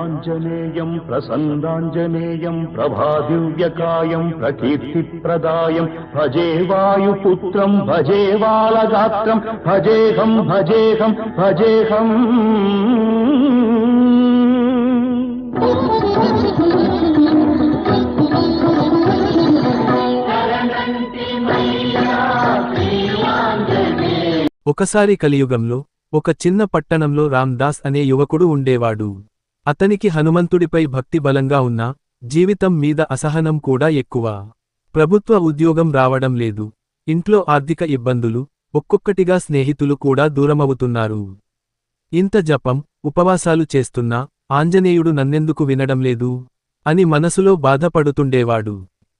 ఆంజనేయం ప్రసన్నాంజనేయం ప్రభాదివ్యకాయం ప్రకీర్తిప్రదాయం భజే వాయుపుత్రం భజే బాలగాత్రం భజేహం భజేహం భజేహం ఒకసారి కలియుగంలో ఒక చిన్న పట్టణంలో రామ్దాస్ అనే యువకుడు ఉండేవాడు. అతనికి హనుమంతుడిపై భక్తి బలంగా ఉన్నా జీవితం మీద అసహనం కూడా ఎక్కువ. ప్రభుత్వ ఉద్యోగం రావడం లేదు. ఇంట్లో ఆర్థిక ఇబ్బందులు ఒక్కొక్కటిగా స్నేహితులు కూడా దూరమవుతున్నారు. ఇంత జపం ఉపవాసాలు చేస్తున్నా ఆంజనేయుడు నన్నెందుకు వినడం లేదు? అని మనసులో బాధపడుతుండేవాడు.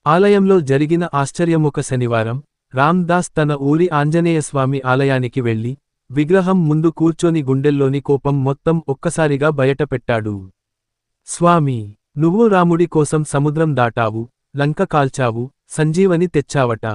ఆలయంలో జరిగిన ఆశ్చర్యం ఒక శనివారం రామ్దాస్ తన ఊరి ఆంజనేయస్వామి ఆలయానికి వెళ్ళి విగ్రహం ముందు కూర్చొని గుండెల్లోని కోపం మొత్తం ఒక్కసారిగా బయటపెట్టాడు. స్వామి నువ్వు రాముడి కోసం సముద్రం దాటావు లంక కాల్చావు సంజీవని తెచ్చావట.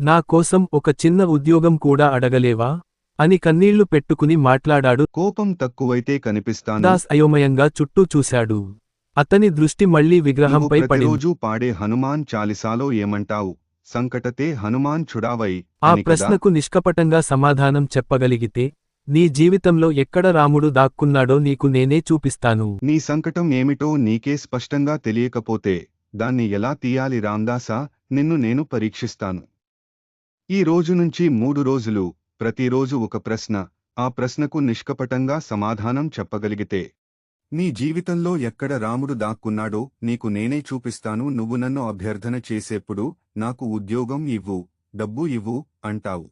నా కోసం ఒక చిన్న ఉద్యోగం కూడా అడగలేవా? అని కన్నీళ్ళు పెట్టుకుని మాట్లాడాడు. కోపం తక్కువైతే కనిపిస్తాను. దాస్ అయోమయంగా చుట్టూ చూశాడు. అతని దృష్టి మళ్ళీ విగ్రహంపై పడింది ప్రతిరోజు పాడే హనుమాన్ చాలిసాలో ఏమంటావు? సంకటతే హనుమాన్ చుడావై ఆ? ప్రశ్నకు నిష్కపటంగా సమాధానం చెప్పగలిగితే నీ జీవితంలో ఎక్కడ రాముడు దాక్కున్నాడో నీకు నేనే చూపిస్తాను. నీ సంకటం ఏమిటో నీకే స్పష్టంగా తెలియకపోతే దాన్ని ఎలా తీయాలి రామ్దాసా? నిన్ను నేను పరీక్షిస్తాను. ఈ రోజు నుంచి మూడు రోజులు ప్రతిరోజు ఒక ప్రశ్న ఆ ప్రశ్నకు నిష్కపటంగా సమాధానం చెప్పగలిగితే నీ జీవితంలో ఎక్కడ రాముడు దాక్కున్నాడో నీకు నేనే చూపిస్తాను నువ్వు నన్ను అభ్యర్థన చేసేప్పుడు నాకు ఉద్యోగం ఇవ్వు డబ్బు ఇవ్వు అంటావు.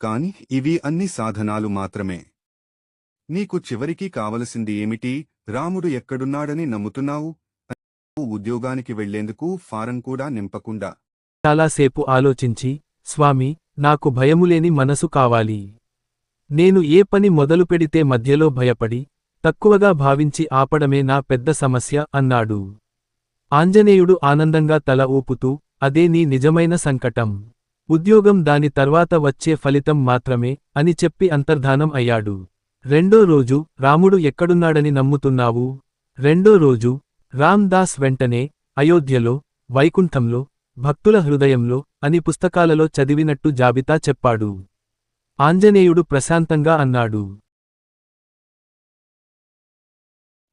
కాని ఇవి అన్ని సాధనాలు మాత్రమే. నీకు చివరికి కావలసింది ఏమిటి? రాముడు ఎక్కడున్నాడని నమ్ముతున్నావు? ఉద్యోగానికి వెళ్ళేందుకు ఫారం కూడా నింపకుండా. చాలాసేపు ఆలోచించి స్వామి నాకు భయములేని మనసు కావాలి. నేను ఏ పని మొదలుపెడితే మధ్యలో భయపడి తక్కువగా భావించి ఆపడమే నా పెద్ద సమస్య అన్నాడు. ఆంజనేయుడు ఆనందంగా తల ఊపుతూ అదే నీ నిజమైన సంకటం. ఉద్యోగం దాని తర్వాత వచ్చే ఫలితం మాత్రమే అని చెప్పి అంతర్ధానం అయ్యాడు. రెండో రోజు రాముడు ఎక్కడున్నాడని నమ్ముతున్నావు? రెండో రోజు రామ్ దాస్ వెంటనే అయోధ్యలో వైకుంఠంలో భక్తుల హృదయంలో అని పుస్తకాలలో చదివినట్టు జాబితా చెప్పాడు. ఆంజనేయుడు ప్రశాంతంగా అన్నాడు.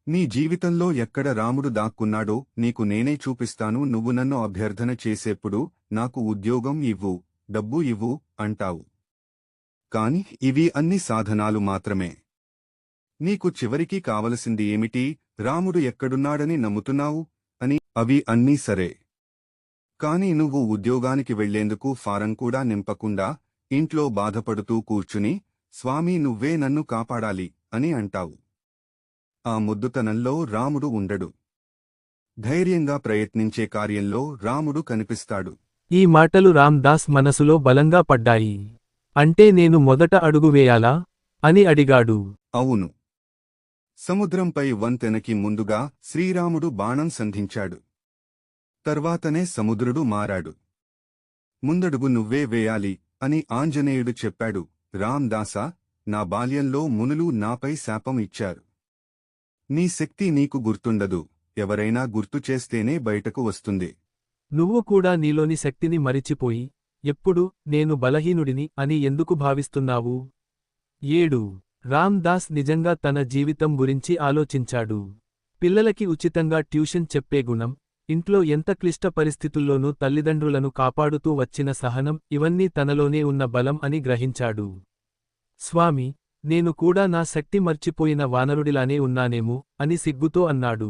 నీ జీవితంలో ఎక్కడ రాముడు దాక్కున్నాడో నీకు నేనే చూపిస్తాను నువ్వు నన్ను అభ్యర్థన చేసేప్పుడు నాకు ఉద్యోగం ఇవ్వు డబ్బు ఇవ్వు అంటావు. కాని ఇవి అన్ని సాధనాలు మాత్రమే. నీకు చివరికి కావలసింది ఏమిటి రాముడు ఎక్కడున్నాడని నమ్ముతున్నావు అని? అవి అన్నీ సరే. కాని నువ్వు ఉద్యోగానికి వెళ్ళేందుకు ఫారం కూడా నింపకుండా ఇంట్లో బాధపడుతూ కూర్చుని స్వామీ నువ్వే నన్ను కాపాడాలి అని అంటావు. ఆ ముద్దుతనంలో రాముడు ఉండడు. ధైర్యంగా ప్రయత్నించే కార్యంలో రాముడు కనిపిస్తాడు. ఈ మాటలు రామ్ దాస్ మనసులో బలంగా పడ్డాయి. అంటే నేను మొదట అడుగు వేయాలా? అని అడిగాడు. అవును. సముద్రంపై వంతెనకి ముందుగా శ్రీరాముడు బాణం సంధించాడు. తర్వాతనే సముద్రుడు మారాడు. ముందడుగు నువ్వే వేయాలి అని ఆంజనేయుడు చెప్పాడు. రామ్ దాసా నా బాల్యంలో మునులు నాపై శాపం ఇచ్చారు. నీ శక్తి నీకు గుర్తుండదు. ఎవరైనా గుర్తు చేస్తేనే బయటకు వస్తుంది. నువ్వు కూడా నీలోని శక్తిని మరిచిపోయి ఎప్పుడు నేను బలహీనుడిని అని ఎందుకు భావిస్తున్నావు? ఏడు. రామ్ దాస్ నిజంగా తన జీవితం గురించి ఆలోచించాడు. పిల్లలకి ఉచితంగా ట్యూషన్ చెప్పే గుణం ఇంట్లో ఎంత క్లిష్ట పరిస్థితుల్లోనూ తల్లిదండ్రులను కాపాడుతూ వచ్చిన సహనం ఇవన్నీ తనలోనే ఉన్న బలం అని గ్రహించాడు. స్వామి నేను కూడా నా శక్తి మర్చిపోయిన వానరుడిలానే ఉన్నానేమో అని సిగ్గుతో అన్నాడు.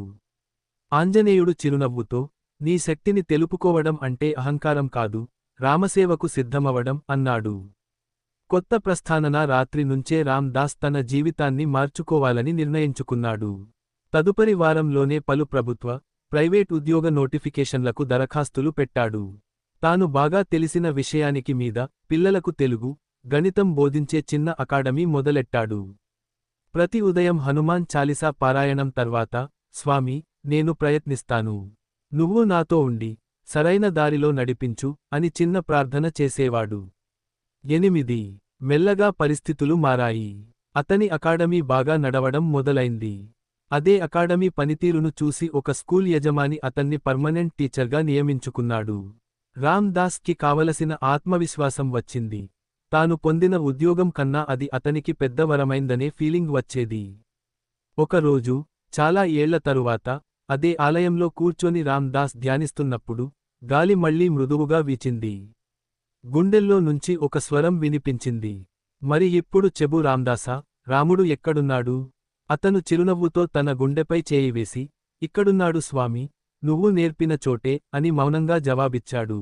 ఆంజనేయుడు చిరునవ్వుతో నీ శక్తిని తెలుపుకోవడం అంటే అహంకారం కాదు రామసేవకు సిద్ధమవడం అన్నాడు. కొత్త ప్రస్థానన రాత్రి నుంచే రామ్దాస్ తన జీవితాన్ని మార్చుకోవాలని నిర్ణయించుకున్నాడు. తదుపరి వారంలోనే పలు ప్రభుత్వ ప్రైవేట్ ఉద్యోగ నోటిఫికేషన్లకు దరఖాస్తులు పెట్టాడు. తాను బాగా తెలిసిన విషయానికి మీద పిల్లలకు తెలుగు గణితం బోధించే చిన్న అకాడమీ మొదలెట్టాడు. ప్రతి ఉదయం హనుమాన్ చాలిసా పారాయణం తర్వాత స్వామి నేను ప్రయత్నిస్తాను. నువ్వు నాతో ఉండి సరైన దారిలో నడిపించు అని చిన్న ప్రార్థన చేసేవాడు. ఎనిమిది. మెల్లగా పరిస్థితులు మారాయి. అతని అకాడమీ బాగా నడవడం మొదలైంది. అదే అకాడమీ పనితీరును చూసి ఒక స్కూల్ యజమాని అతన్ని పర్మనెంట్ టీచర్గా నియమించుకున్నాడు. రామ్ దాస్కి కావలసిన ఆత్మవిశ్వాసం వచ్చింది. తాను పొందిన ఉద్యోగం కన్నా అది అతనికి పెద్ద వరమైందనే ఫీలింగ్ వచ్చేది. ఒకరోజు చాలా ఏళ్ళ తరువాత అదే ఆలయంలో కూర్చొని రామ్దాస్ ధ్యానిస్తున్నప్పుడు గాలి మళ్ళీ మృదువుగా వీచింది. గుండెల్లో నుంచి ఒక స్వరం వినిపించింది. మరి ఇప్పుడు చెబు రామ్దాసా రాముడు ఎక్కడున్నాడు? అతను చిరునవ్వుతో తన గుండెపై చేయివేసి ఇక్కడున్నాడు స్వామి నువ్వు నేర్పిన చోటే అని మౌనంగా జవాబిచ్చాడు.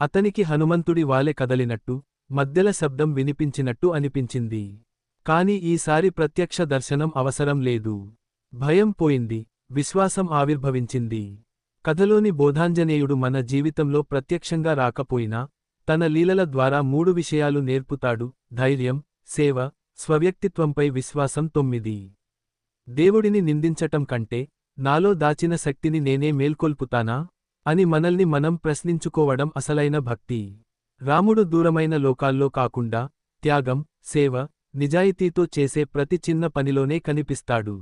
అతనికి హనుమంతుడి వాలె కదలినట్టు మధ్యల శబ్దం వినిపించినట్టు అనిపించింది. కాని ఈసారి ప్రత్యక్ష దర్శనం అవసరం లేదు. భయం పోయింది. విశ్వాసం ఆవిర్భవించింది. కథలోని బోధాంజనేయుడు మన జీవితంలో ప్రత్యక్షంగా రాకపోయినా తన లీలల ద్వారా మూడు విషయాలు నేర్పుతాడు. ధైర్యం సేవ స్వవ్యక్తిత్వంపై విశ్వాసం తొమ్మిది. దేవుడిని నిందించటం కంటే నాలో దాచిన శక్తిని నేనే మేల్కొల్పుతానా? అని మనల్ని మనం ప్రశ్నించుకోవడం అసలైన భక్తి. రాముడు దూరమైన లోకాల్లో కాకుండా త్యాగం సేవ నిజాయితీతో చేసే ప్రతి చిన్న పనిలోనే కనిపిస్తాడు.